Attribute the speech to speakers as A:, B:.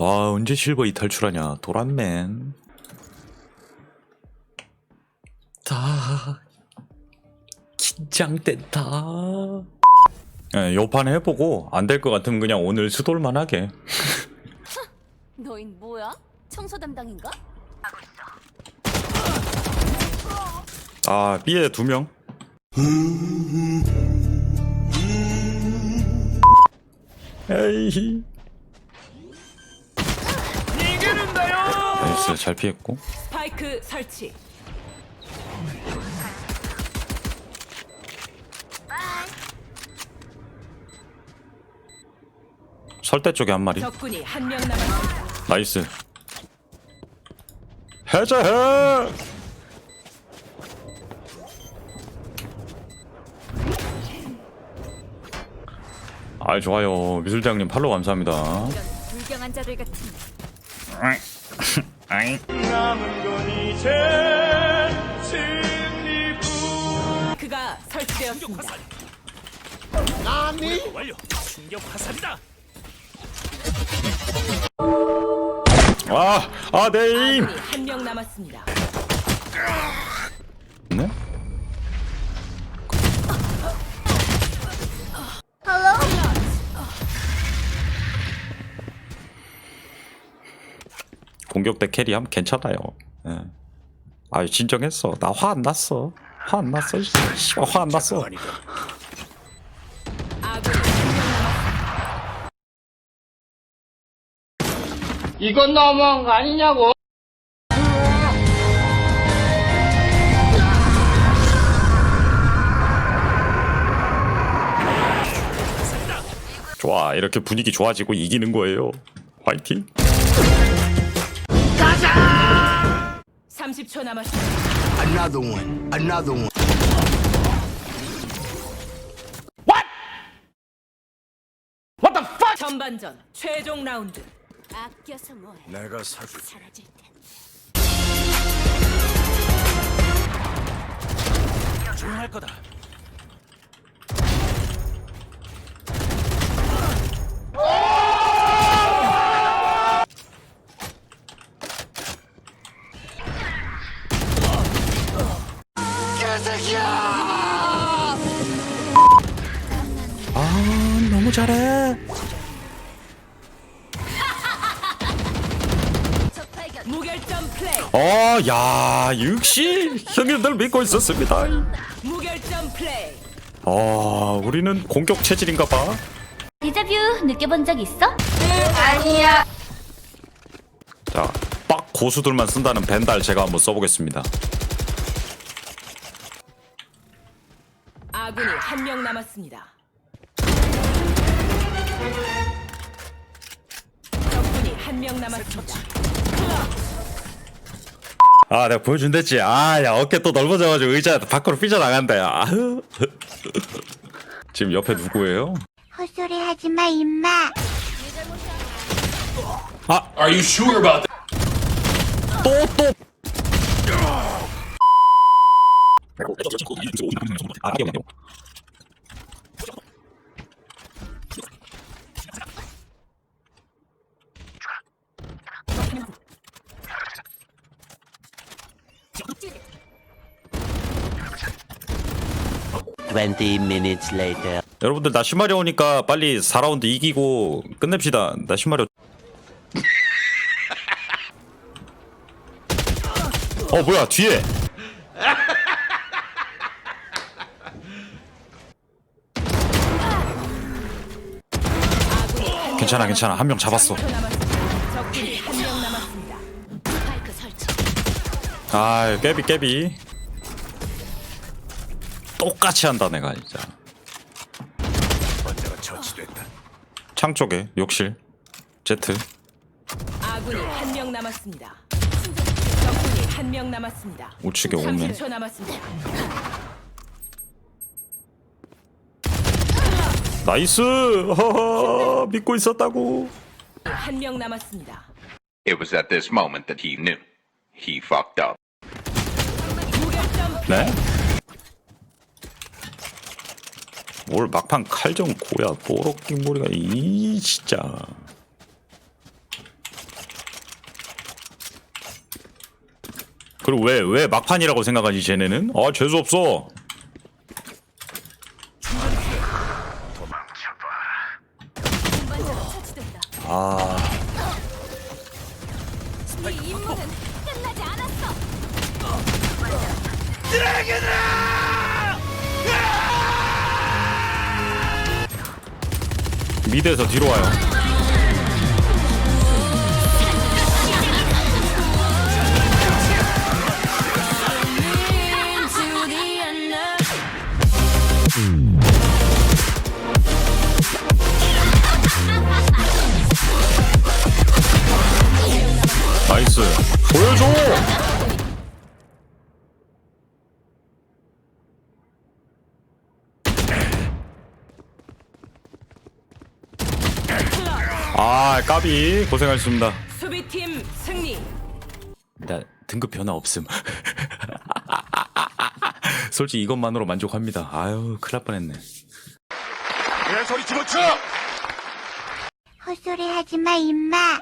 A: 와 언제 실버 이 탈출하냐? 도란맨 다. 긴장된다. 예, 요판 해보고 안 될 것 같으면 그냥 오늘 수돌만 하게.
B: 너흰 뭐야? 청소 담당인가?
A: 아 B에 두명? 에이 나이스 잘 피했고.
C: 스파이크 설치.
A: 설대 쪽에 한 마리.
C: 적군이 한 명 남았습니다.
A: 나이스. 해제해! 아이 좋아요. 미술장님 팔로우 감사합니다.
B: 불경한 자들 같은
C: 그가 설치되었습니다.
D: 완료. 충격 화살이다.
A: 아, 아, 네임!
C: 아군이 한명 남았습니다.
A: 네? 공격 때 캐리함 괜찮아요. 예. 아, 진정했어. 나 화 안 났어. 화 안 났어. 화 안 났어.
E: 이건 너무한 거 아니냐고.
A: 좋아. 이렇게 분위기 좋아지고 이기는 거예요. 화이팅.
C: 30초 남았습니다.
F: Another one. Another one.
C: 전반전 최종 라운드.
B: 아껴서 뭐해
F: 내가 사줄.
B: 사라질 땐
D: 조용할 거다.
A: 아, 너무 잘해.
C: 무결점 플레이.
A: 어, 야, 역시 형님들 믿고 있었습니다.
C: 무결점 플레이.
A: 아, 우리는 공격 체질인가 봐.
B: 데자뷰 느껴본 적 있어?
A: 자, 빡 고수들만 쓴다는 벤달 제가 한번 써보겠습니다.
C: 아군이 한 명 남았습니다. 적군이 한 명 남았습니다.
A: 아, 내가 보여준댔지. 아, 야, 어깨 또 넓어져가지고 의자 밖으로 삐져나간다, 야. 아흐. 지금 옆에 누구예요?
G: 헛소리 하지 마, 임마.
A: 아,
D: Are you sure about that?
A: 또, 또.
F: Twenty minutes later.
A: 여러분들 나 시마리 오니까 빨리 4라운드 이기고 끝냅시다. 나 시마리. 어 뭐야 뒤에. 괜찮아 괜찮아 한 명 잡았어.
C: 30초 남았습니다. 적군이 한명 남았습니다.
B: 스파이크 설치
A: 아 깨비 깨비. 똑같이 한다 내가 진짜.
D: 처치됐다.
A: 창 쪽에 욕실. 제트.
C: 아군이 한명 남았습니다. 적군이 한명 남았습니다.
A: 우측에 오면.
C: 30초 남았습니다.
A: 나이스. 허허, 믿고 있었다고.
C: 한 명 남았습니다.
H: It was at this moment that he knew. He fucked up.
A: 네? 뭘 막판 칼 좀 고야 보럭긴 머리가 이 진짜. 그리고 왜 왜 막판이라고 생각하지 쟤네는? 아 재수 없어. 아
B: 네 임무는 끝나지 않았어.
A: 미드에서 뒤로 와요. 나이스. 보여줘. 아 까비 고생하셨습니다.
C: 수비팀 승리.
A: 나 등급 변화 없음. 솔직히 이것만으로 만족합니다. 아유 큰일 날 뻔했네.
G: 헛소리 하지 마, 임마.